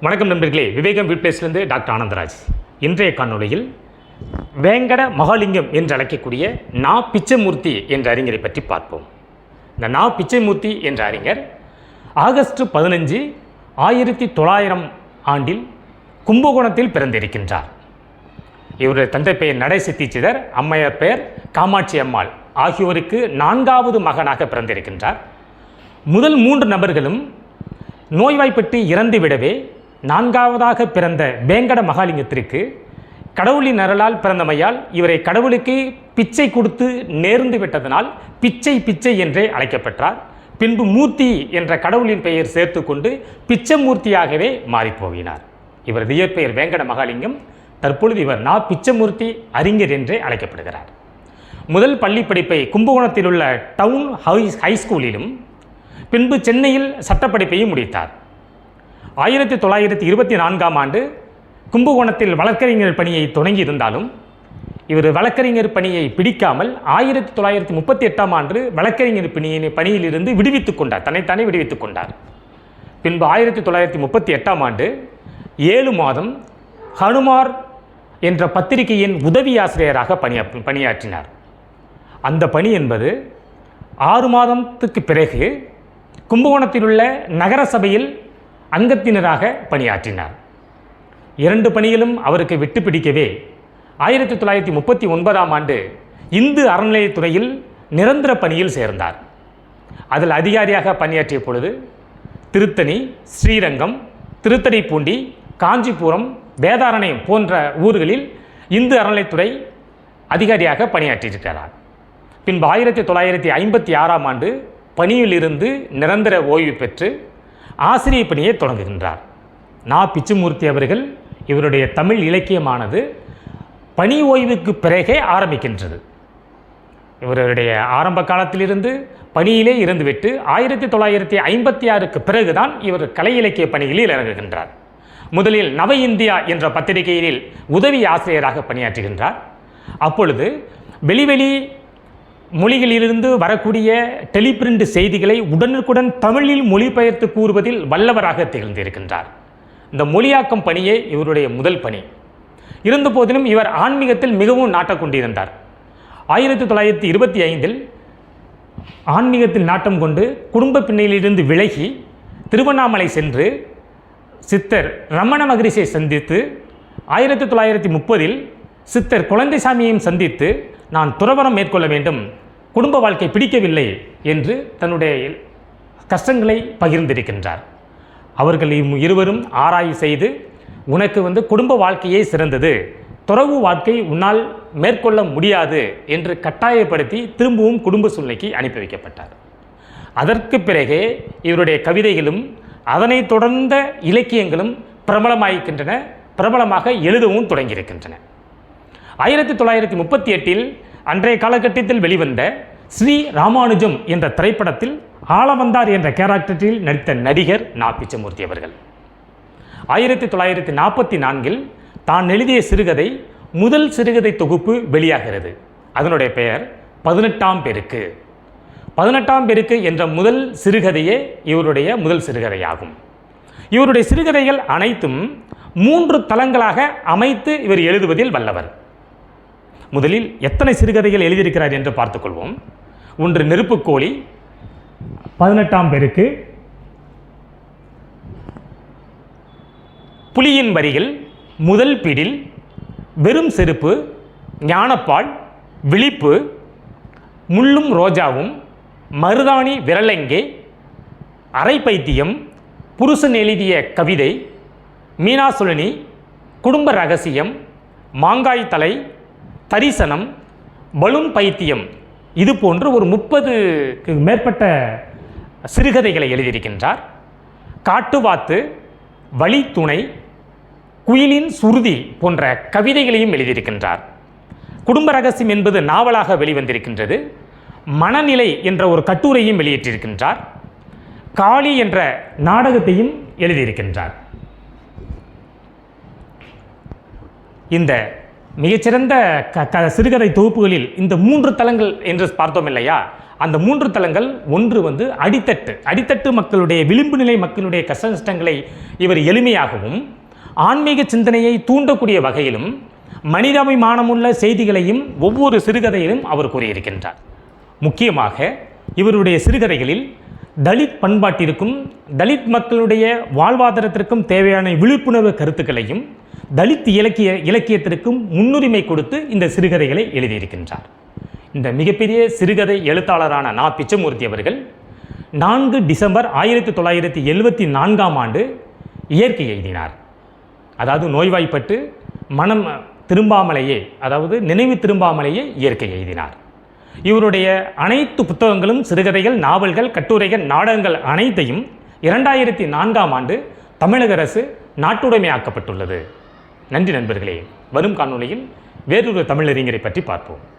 வணக்கம் நண்பர்களே. விவேகம் வீட்பிளேஸ்லேருந்து டாக்டர் ஆனந்தராஜ். இன்றைய காணொலியில் வேங்கட மகாலிங்கம் என்று அழைக்கக்கூடிய நா பிச்சைமூர்த்தி என்ற அறிஞரை பற்றி பார்ப்போம். இந்த நா பிச்சைமூர்த்தி என்ற அறிஞர் ஆகஸ்ட் பதினஞ்சு ஆயிரத்தி தொள்ளாயிரம் ஆண்டில் கும்பகோணத்தில் பிறந்திருக்கின்றார். இவருடைய தந்தை பெயர் நடை சித்திச்சிதர் அம்மையார் பெயர் காமாட்சி அம்மாள் ஆகியோருக்கு நான்காவது மகனாக பிறந்திருக்கின்றார். முதல் மூன்று நபர்களும் நோய்வாய்ப்பட்டு இறந்துவிடவே நான்காவதாக பிறந்த வேங்கட மகாலிங்கத்திற்கு கடவுளின் அருளால் பிறந்தமையால் இவரை கடவுளுக்கு பிச்சை கொடுத்து நேர்ந்து விட்டதனால் பிச்சை பிச்சை என்றே அழைக்கப்பட்டார். பின்பு மூர்த்தி என்ற கடவுளின் பெயர் சேர்த்து கொண்டு பிச்சமூர்த்தியாகவே மாறிப்போகினார் இவரது இயற்பெயர் வேங்கட மகாலிங்கம். தற்பொழுது இவர் நா பிச்சமூர்த்தி அறிஞர் என்றே அழைக்கப்படுகிறார். முதல் பள்ளி படிப்பை கும்பகோணத்தில் உள்ள டவுன் ஹை ஹைஸ்கூலிலும் பின்பு சென்னையில் சட்டப்படிப்பையும் முடித்தார். ஆயிரத்தி தொள்ளாயிரத்தி இருபத்தி நான்காம் ஆண்டு கும்பகோணத்தில் வழக்கறிஞர் பணியை தொடங்கி இருந்தாலும் இவர் வழக்கறிஞர் பணியை பிடிக்காமல் ஆயிரத்தி தொள்ளாயிரத்தி முப்பத்தி எட்டாம் ஆண்டு வழக்கறிஞர் பணியின் பணியிலிருந்து விடுவித்துக் கொண்டார். தன்னைத்தானே விடுவித்துக் கொண்டார். பின்பு ஆயிரத்தி தொள்ளாயிரத்தி முப்பத்தி எட்டாம் ஆண்டு ஏழு மாதம் ஹனுமார் என்ற பத்திரிகையின் உதவி ஆசிரியராக பணியா பணியாற்றினார். அந்த பணி என்பது ஆறு மாதத்துக்கு பிறகு கும்பகோணத்தில் உள்ள நகர சபையில் அங்கத்தினராக பணியாற்றினார். இரண்டு பணிகளும் அவருக்கு விட்டு பிடிக்கவே ஆயிரத்தி தொள்ளாயிரத்தி முப்பத்தி ஒன்பதாம் ஆண்டு இந்து அறநிலையத்துறையில் நிரந்தர பணியில் சேர்ந்தார். அதில் அதிகாரியாக பணியாற்றிய பொழுது திருத்தணி ஸ்ரீரங்கம் திருத்தணிப்பூண்டி காஞ்சிபுரம் வேதாரண்யம் போன்ற ஊர்களில் இந்து அறநிலைத்துறை அதிகாரியாக பணியாற்றியிருக்கிறார். பின்பு ஆயிரத்தி தொள்ளாயிரத்தி ஐம்பத்தி ஆறாம் ஆண்டு பணியிலிருந்து நிரந்தர ஓய்வு பெற்று ஆசிரியர் பணியை தொடங்குகின்றார். நா. பிச்சுமூர்த்தி அவர்கள் இவருடைய தமிழ் இலக்கியமானது பணி ஓய்வுக்கு பிறகே ஆரம்பிக்கின்றது. இவருடைய ஆரம்ப காலத்திலிருந்து பணியிலே இருந்துவிட்டு ஆயிரத்தி தொள்ளாயிரத்தி ஐம்பத்தி ஆறுக்கு பிறகுதான் இவர் கலை இலக்கிய பணிகளில் இறங்குகின்றார். முதலில் நவ இந்தியா என்ற பத்திரிகையில் உதவி ஆசிரியராக பணியாற்றுகின்றார். அப்பொழுது வெளிவெளி மொழிகளிலிருந்து வரக்கூடிய டெலிபிரிண்ட் செய்திகளை உடனுக்குடன் தமிழில் மொழிபெயர்த்து கூறுவதில் வல்லவராக திகழ்ந்திருக்கின்றார். இந்த மொழியாக்கம் பணியே இவருடைய முதல் பணி. இருந்தபோதிலும் இவர் ஆன்மீகத்தில் மிகவும் நாட்டம் கொண்டிருந்தார். ஆயிரத்தி தொள்ளாயிரத்தி இருபத்தி ஐந்தில் ஆன்மீகத்தில் நாட்டம் கொண்டு குடும்ப பின்னணியிலிருந்து விலகி திருவண்ணாமலை சென்று சித்தர் ரமண மகரிஷியை சந்தித்து ஆயிரத்தி தொள்ளாயிரத்தி முப்பதில் சித்தர் குழந்தைசாமியையும் சந்தித்து நான் துறவரம் மேற்கொள்ள வேண்டும். குடும்ப வாழ்க்கை பிடிக்கவில்லை என்று தன்னுடைய கஷ்டங்களை பகிர்ந்திருக்கின்றார். அவர்கள் இருவரும் ஆராய்வு செய்து உனக்கு வந்து குடும்ப வாழ்க்கையே சிறந்தது. துறவு வாழ்க்கை உன்னால் மேற்கொள்ள முடியாது என்று கட்டாயப்படுத்தி திரும்பவும் குடும்ப சூழ்நிலைக்கு அனுப்பி வைக்கப்பட்டார். அதற்கு பிறகே இவருடைய கவிதைகளும் அதனைத் தொடர்ந்த இலக்கியங்களும் பிரபலமாயிருக்கின்றன பிரபலமாக எழுதவும் தொடங்கியிருக்கின்றன. ஆயிரத்தி தொள்ளாயிரத்தி முப்பத்தி எட்டில் அன்றைய காலகட்டத்தில் வெளிவந்த ஸ்ரீ ராமானுஜம் என்ற திரைப்படத்தில் ஆளவந்தார் என்ற கேரக்டரில் நடித்த நடிகர் நா பிச்சமூர்த்தி அவர்கள். ஆயிரத்தி தொள்ளாயிரத்தி நாற்பத்தி நான்கில் தான் எழுதிய சிறுகதை முதல் சிறுகதை தொகுப்பு வெளியாகிறது. அதனுடைய பெயர் பதினெட்டாம் பெருக்கு. பதினெட்டாம் பெருக்கு என்ற முதல் சிறுகதையே இவருடைய முதல் சிறுகதையாகும். இவருடைய சிறுகதைகள் அனைத்தும் மூன்று தளங்களாக அமைத்து இவர் எழுதுவதில் வல்லவர். முதலில் எத்தனை சிறுகதைகள் எழுதியிருக்கிறார் என்று பார்த்துக்கொள்வோம். ஒன்று நெருப்புக்கோழி பதினெட்டாம் பேருக்கு புலியின் வரிகள் முதல் பிடில் வெறும் செருப்பு ஞானப்பால் விழிப்பு முள்ளும் ரோஜாவும் மருதாணி விரலெங்கே அரை பைத்தியம் புருஷன் எழுதிய கவிதை மீனாசுழனி குடும்ப ரகசியம் மாங்காய் தலை தரிசனம் பலூன் பைத்தியம் இது போன்று ஒரு முப்பதுக்கு மேற்பட்ட சிறுகதைகளை எழுதியிருக்கின்றார். காட்டுவாத்து வழித்துணை குயிலின் சுருதி போன்ற கவிதைகளையும் எழுதியிருக்கின்றார். குடும்ப ரகசியம் என்பது நாவலாக வெளிவந்திருக்கின்றது. மனநிலை என்ற ஒரு கட்டுரையும் வெளியிட்டிருக்கின்றார். காளி என்ற நாடகத்தையும் எழுதியிருக்கின்றார். இந்த மிகச்சிறந்த க க சிறுகதை தொகுப்புகளில் இந்த மூன்று தளங்கள் என்று பார்த்தோம் இல்லையா? அந்த மூன்று தளங்கள் ஒன்று வந்து அடித்தட்டு. அடித்தட்டு மக்களுடைய விளிம்பு நிலை மக்களுடைய கஷ்ட நஷ்டங்களை இவர் எளிமையாகவும் ஆன்மீக சிந்தனையை தூண்டக்கூடிய வகையிலும் மனிதாபிமானமுள்ள செய்திகளையும் ஒவ்வொரு சிறுகதையிலும் அவர் கூறியிருக்கின்றார். முக்கியமாக இவருடைய சிறுகதைகளில் தலித் பண்பாட்டிற்கும் தலித் மக்களுடைய வாழ்வாதாரத்திற்கும் தேவையான விழிப்புணர்வு கருத்துக்களையும் தலித் இலக்கிய இலக்கியத்திற்கும் முன்னுரிமை கொடுத்து இந்த சிறுகதைகளை எழுதியிருக்கின்றார். இந்த மிகப்பெரிய சிறுகதை எழுத்தாளரான நா. பிச்சமூர்த்தி அவர்கள் நான்கு டிசம்பர் ஆயிரத்தி தொள்ளாயிரத்தி எழுவத்தி நான்காம் ஆண்டு இயற்கை எழுதினார். அதாவது நோய்வாய்ப்பட்டு மனம் திரும்பாமலேயே அதாவது நினைவு திரும்பாமலேயே இயற்கை எழுதினார். இவருடைய அனைத்து புத்தகங்களும் சிறுகதைகள் நாவல்கள் கட்டுரைகள் நாடகங்கள் அனைத்தையும் இரண்டாயிரத்தி நான்காம் ஆண்டு தமிழக அரசு நாட்டுடைமையாக்கப்பட்டுள்ளது. நன்றி நண்பர்களே. வரும் காணொளியில் வேறொரு தமிழறிஞரை பற்றி பார்ப்போம்.